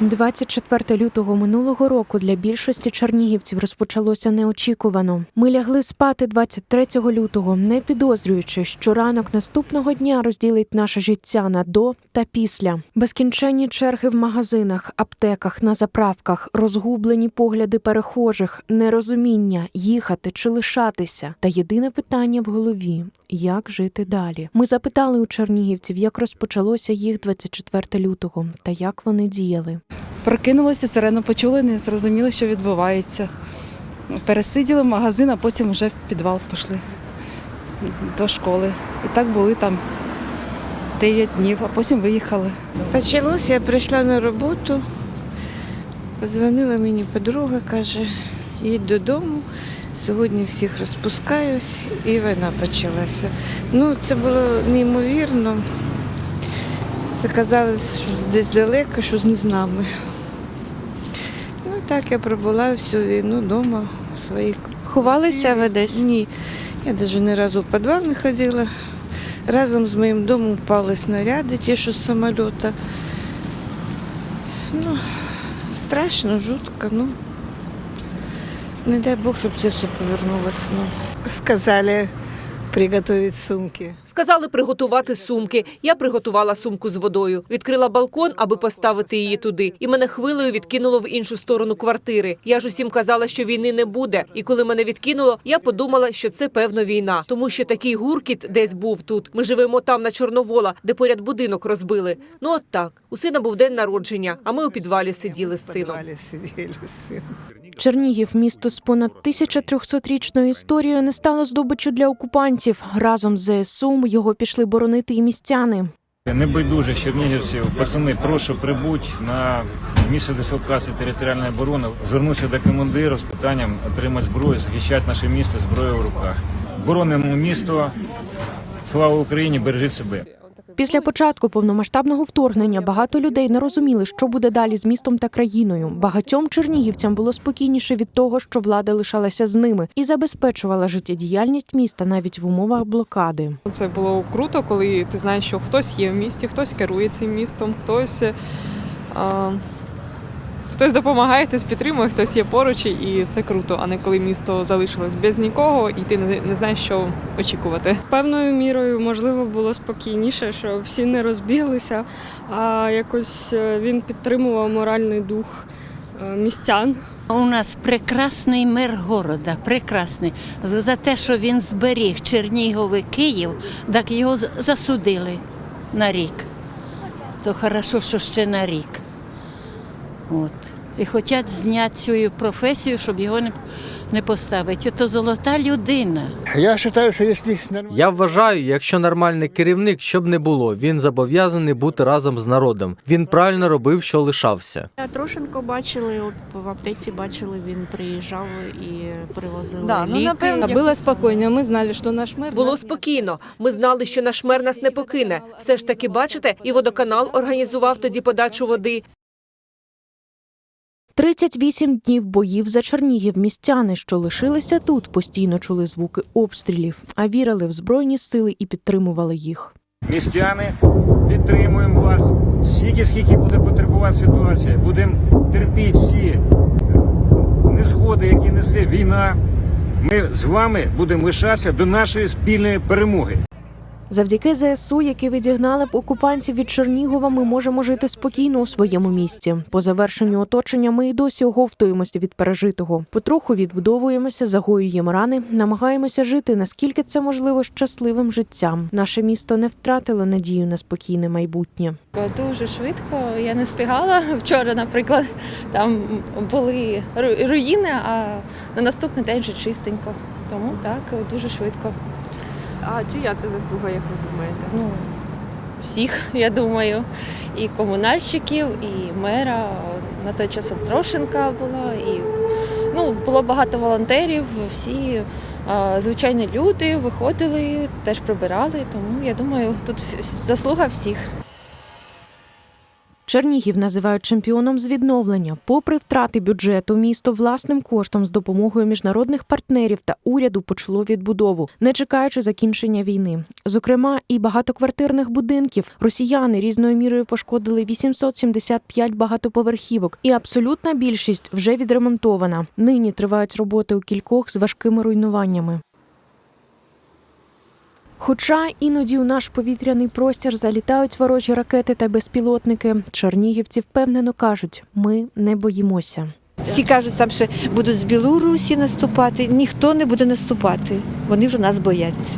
24 лютого минулого року для більшості чернігівців розпочалося неочікувано. Ми лягли спати 23 лютого, не підозрюючи, що ранок наступного дня розділить наше життя на до та після. Безкінченні черги в магазинах, аптеках, на заправках, розгублені погляди перехожих, нерозуміння, їхати чи лишатися. Та єдине питання в голові як жити далі. Ми запитали у чернігівців, як розпочалося їх 24 лютого та як вони діяли. Прокинулися, сирену почули, не зрозуміли, що відбувається. Пересиділи в магазин, а потім вже в підвал пішли до школи. І так були там 9 днів, а потім виїхали. Почалося, я прийшла на роботу, подзвонила мені подруга, каже, їдь додому, сьогодні всіх розпускають, і війна почалася. Ну, це було неймовірно. Це казалось, що десь далеко, що не з нами. Так я пробула всю війну вдома в своїй Ховалися ви десь? Ні, я навіть ні разу в підвал не ходила. Разом з моїм домом впали снаряди, ті, що з самоліта. Ну, страшно, жутко, ну. Не дай Бог, щоб це все повернулося. Ну. Сказали приготовить сумки. Сказали приготувати сумки. Я приготувала сумку з водою. Відкрила балкон, аби поставити її туди. І мене хвилею відкинуло в іншу сторону квартири. Я ж усім казала, що війни не буде. І коли мене відкинуло, я подумала, що це певно війна, тому що такий гуркіт десь був тут. Ми живемо там на Чорновола, де поряд будинок розбили. Ну от так. У сина був день народження, а ми у підвалі сиділи з сином. Чернігів, місто з понад 1300-річною історією, не стало здобиччю для окупантів. Разом з ЗСУ його пішли боронити і містяни. Небайдужих чернігівців, пацани, прошу прибуть на місце дислокації територіальної оборони. Звернуся до командиру з питанням отримати зброю, захищати наше місто зброєю в руках. Боронимо місто. Слава Україні! Бережіть себе. Після початку повномасштабного вторгнення багато людей не розуміли, що буде далі з містом та країною. Багатьом чернігівцям було спокійніше від того, що влада лишалася з ними і забезпечувала життєдіяльність міста навіть в умовах блокади. Це було круто, коли ти знаєш, що хтось є в місті, хтось керує цим містом, хтось, а, хтось допомагає, хтось підтримує, хтось є поруч, і це круто, а не коли місто залишилось без нікого, і ти не, знаєш, що очікувати. Певною мірою, можливо, було спокійніше, що всі не розбіглися, а якось е, він підтримував моральний дух е, містян. У нас прекрасний мер города, прекрасний. За те, що він зберіг Чернігов і Київ, так його засудили на рік. То хорошо, що ще на рік. От. І хочуть зняти цю професію, щоб його не, не поставити. То золота людина. Я вважаю, що якщо. Я вважаю, якщо нормальний керівник, щоб не було, він зобов'язаний бути разом з народом. Він правильно робив, що лишався. Трошенко бачили, от в аптеці бачили, він приїжджав і привозив Да, ну, напевно, було спокійно. Ми знали, що наш мер Було спокійно. Ми знали, що наш мер нас не покине. Все ж таки, бачите, і водоканал організував тоді подачу води. 38 днів боїв за Чернігів містяни, що лишилися тут, постійно чули звуки обстрілів, а вірили в збройні сили і підтримували їх. Містяни, підтримуємо вас. Скільки, скільки буде потребувати ситуація. Будемо терпіти всі незгоди, які несе війна. Ми з вами будемо лишатися до нашої спільної перемоги. Завдяки ЗСУ, які відігнали б окупантів від Чернігова, ми можемо жити спокійно у своєму місті. По завершенню оточення ми і досі оговтуємося від пережитого. Потроху відбудовуємося, загоюємо рани, намагаємося жити наскільки це можливо щасливим життям. Наше місто не втратило надію на спокійне майбутнє. Дуже швидко. Я не встигала. Вчора, наприклад, там були руїни, а на наступний день вже чистенько. Тому так, дуже швидко. А чия це заслуга, як ви думаєте? Ну, всіх, я думаю, і комунальщиків, і мера. На той час Трошенка була, і ну, було багато волонтерів, всі звичайні люди виходили, теж прибирали. Тому я думаю, тут заслуга всіх. Чернігів називають чемпіоном з відновлення. Попри втрати бюджету, місто власним коштом з допомогою міжнародних партнерів та уряду почало відбудову, не чекаючи закінчення війни. Зокрема, і багатоквартирних будинків росіяни різною мірою пошкодили 875 багатоповерхівок, і абсолютна більшість вже відремонтована. Нині тривають роботи у кількох з важкими руйнуваннями. Хоча іноді у наш повітряний простір залітають ворожі ракети та безпілотники, чернігівці впевнено кажуть: ми не боїмося. Всі кажуть, там ще будуть з Білорусі наступати. Ніхто не буде наступати. Вони вже нас бояться.